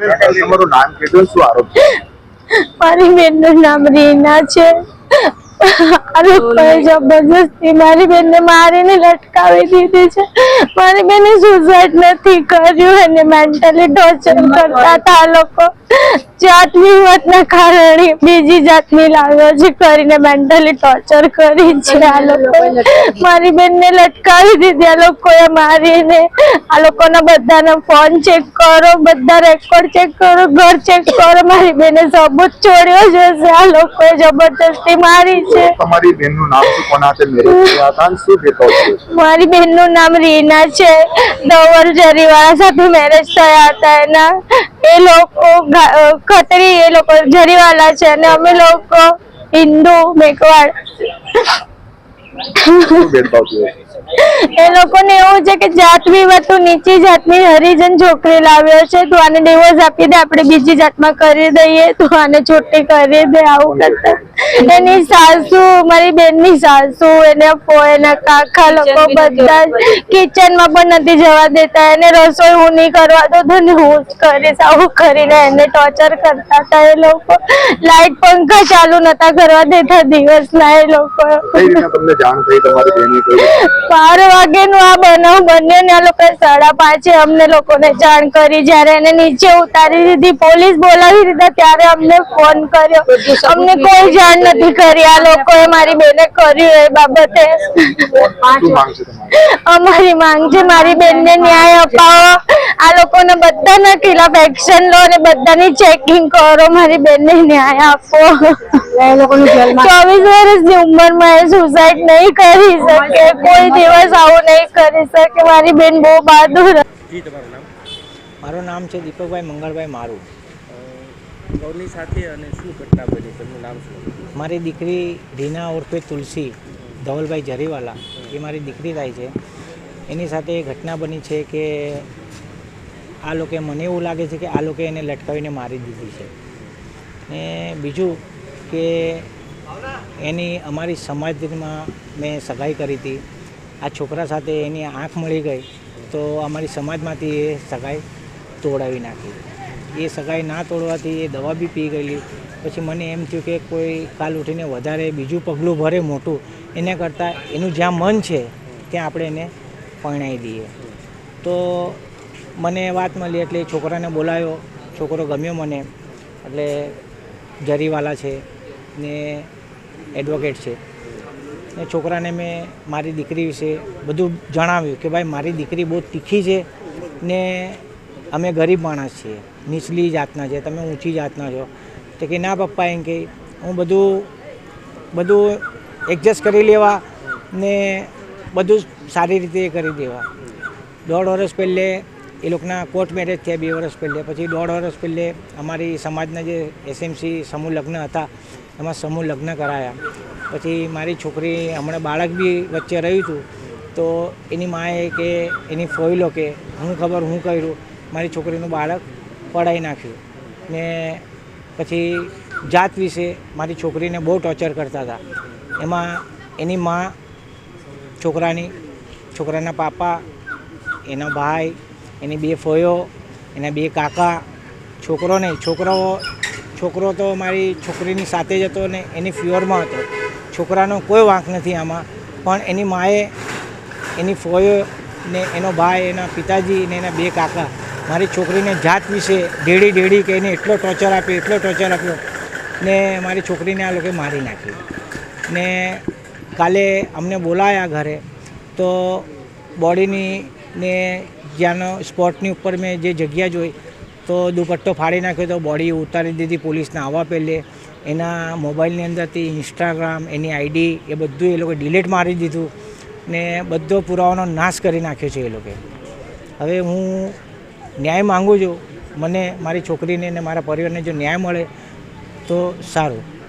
તમારું નામ કીધું શું આરોપ મારી બેનનું નામ રીના છે. આ લોકોએ જબરજસ્તી મારી બેનને મારીને લટકાવી દીધી છે. મારી બેને સુસાઇડ નથી કર્યું અને મેન્ટલી ટોર્ચર કરતા હતા લોકો. જાતની વિવાદના કારણે બીજી જાતની લાગણી કરીને મેન્ટલી ટોર્ચર કરી છે આ લોકો મારી બેનને લટકાવી દીધી આ લોકોએ મારીને. આ લોકોના બધાના ફોન ચેક કરો બધા રેકોર્ડ ચેક કરો ઘર ચેક કરો. મારી બેને સબૂત છોડ્યો જ હશે. આ લોકોએ જબરજસ્તી મારી છે? તમારી બેનનું નામ શું? કોના હાથે મેરેજ થયા હતા શું છે મારી બહેનનું નામ રીના છે. દવર જરીવાળા સાથે મેરેજ થયા હતા. એના એ લોકો ખતરી એ લોકો જરીવાલા છે અને અમે લોકો હિન્દુ મેકવાડ શું ભેદભાવ થયો? છે એ લોકોને એવું છે કે જાત વિવાદ તું નીચી જાતની હરિજન છોકરી લાવ્યો છે તું આને ડિવોર્સ આપી દે આપણે બીજી જાતમાં કરી દઈએ તું આને છૂટી કરી દે આવું કરતા. એની સાસુ મારી બેનની સાસુ એને ફો એના કાકા લોકો બધા કિચનમાં પણ નથી જવા દેતા. એને રસોઈ હું નહીં કરવા દો તો ને હું જ કરીશ. આવું કરીને એને ટોર્ચર કરતા હતા એ લોકો. લાઈટ પંખા ચાલુ નતા કરવા દેતા દિવસના એ લોકો. બેને બાર વાગ્યાનું આ બનાવ બન્યો ને આ લોકો સાડા પાંચે અમને લોકોને જાણ કરી. જ્યારે એને નીચે ઉતારી દીધી પોલીસ બોલાવી દીધા ત્યારે અમને ફોન કર્યો. અમને કોઈ જાણ નથી કરી. આ લોકોએ મારી બેને કર્યું એ બાબતે. અમારી માંગ છે મારી બેનને ન્યાય અપાવો. લોકોને બધાના ખિલાફ એક્શન લો અને બધાની ચેકિંગ કરો. મારી બેનને ન્યાય આપો. ચોવીસ વર્ષની ઉંમરમાં એ સુસાઇડ નહીં કરી શકે. કોઈ દિવસ આવું નહીં કરી શકે. મારી બેન બહુ બહાદુર જી તમારું નામ? મારું નામ છે દીપકભાઈ મંગળભાઈ મારું. ગૌરની સાથે અને શું ઘટના બની? તેમનું નામ શું? મારી દીકરી રીના ઉર્ફે તુલસી ધવલભાઈ જરીવાલા. એ મારી દીકરી થાય છે. એની સાથે એ ઘટના બની છે કે આ લોકોએ મને એવું લાગે છે કે આ લોકોએ એને લટકાવીને મારી દીધી છે. ને બીજું કે એની અમારી સમાજમાં મેં સગાઈ કરી હતી. આ છોકરા સાથે એની આંખ મળી ગઈ તો અમારી સમાજમાંથી એ સગાઈ તોડાવી નાખી. એ સગાઈ ના તોડવાથી એ દવા બી પી ગયેલી. પછી મને એમ થયું કે કોઈ કાલ ઉઠીને વધારે બીજું પગલું ભરે મોટું, એના કરતાં એનું જ્યાં મન છે, ત્યાં આપણે એને પરણાવી દઈએ. તો મને વાત મળી એટલે છોકરાને બોલાવ્યો છોકરો ગમ્યો મને. એટલે જરીવાલા છે ને એડવોકેટ છે. ને છોકરાને મેં મારી દીકરી વિશે બધું જણાવ્યું કે ભાઈ મારી દીકરી બહુ તીખી છે ને અમે ગરીબ માણસ છીએ. નીચલી જાતના છે, તમે ઊંચી જાતના છો. તો કે ના પપ્પા એમ કે, હું બધું બધું એડજસ્ટ કરી લેવા ને બધું સારી રીતે કરી દેવા. દોઢ વર્ષ પહેલે એ લોકોના કોર્ટ મેરેજ થયા બે વર્ષ પહેલે. પછી દોઢ વર્ષ પહેલે અમારી સમાજના જે એસએમસી સમૂહ લગ્ન હતા, એમાં સમૂહ લગ્ન કરાયા. પછી મારી છોકરી હમણાં બાળક બી વચ્ચે રહ્યું હતું, તો એની માએ કે એની ફોઈલો કે હું ખબર હું કર્યું, મારી છોકરીનું બાળક પડાવી નાખ્યું. ને પછી જાત વિશે મારી છોકરીને બહુ ટોર્ચર કરતા હતા. એમાં એની મા છોકરાની, છોકરાના પાપા, એના ભાઈ એની બે ફોયો, એના બે કાકા, છોકરો નહીં છોકરો છોકરો તો મારી છોકરીની સાથે જ હતો ને એની ફ્યોરમાં હતો. છોકરાનો કોઈ વાંક નથી આમાં, પણ એની માએ, એની ફોયો ને એનો ભાઈ, એના પિતાજી ને એના બે કાકા, મારી છોકરીને જાત વિશે ડેડી કે કહીને એટલો ટોર્ચર આપ્યો, એટલો ટોર્ચર આપ્યો ને મારી છોકરીને આ લોકોએ મારી નાખી. ને કાલે અમને બોલાયા ઘરે, તો બોડીની ને જ્યાંનો સ્પોટની ઉપર મેં જે જગ્યા જોઈ, તો દુપટ્ટો ફાડી નાખ્યો તો બોડી ઉતારી દીધી પોલીસને આવવા પહેલે. એના મોબાઈલની અંદરથી ઇન્સ્ટાગ્રામ એની આઈડી, એ બધું એ લોકો ડિલીટ મારી દીધું ને બધો પુરાવાનો નાશ કરી નાખ્યો છે એ લોકોએ. હવે હું ન્યાય માગું છું, મને મારી છોકરીને ને મારા પરિવારને જો ન્યાય મળે તો સારું.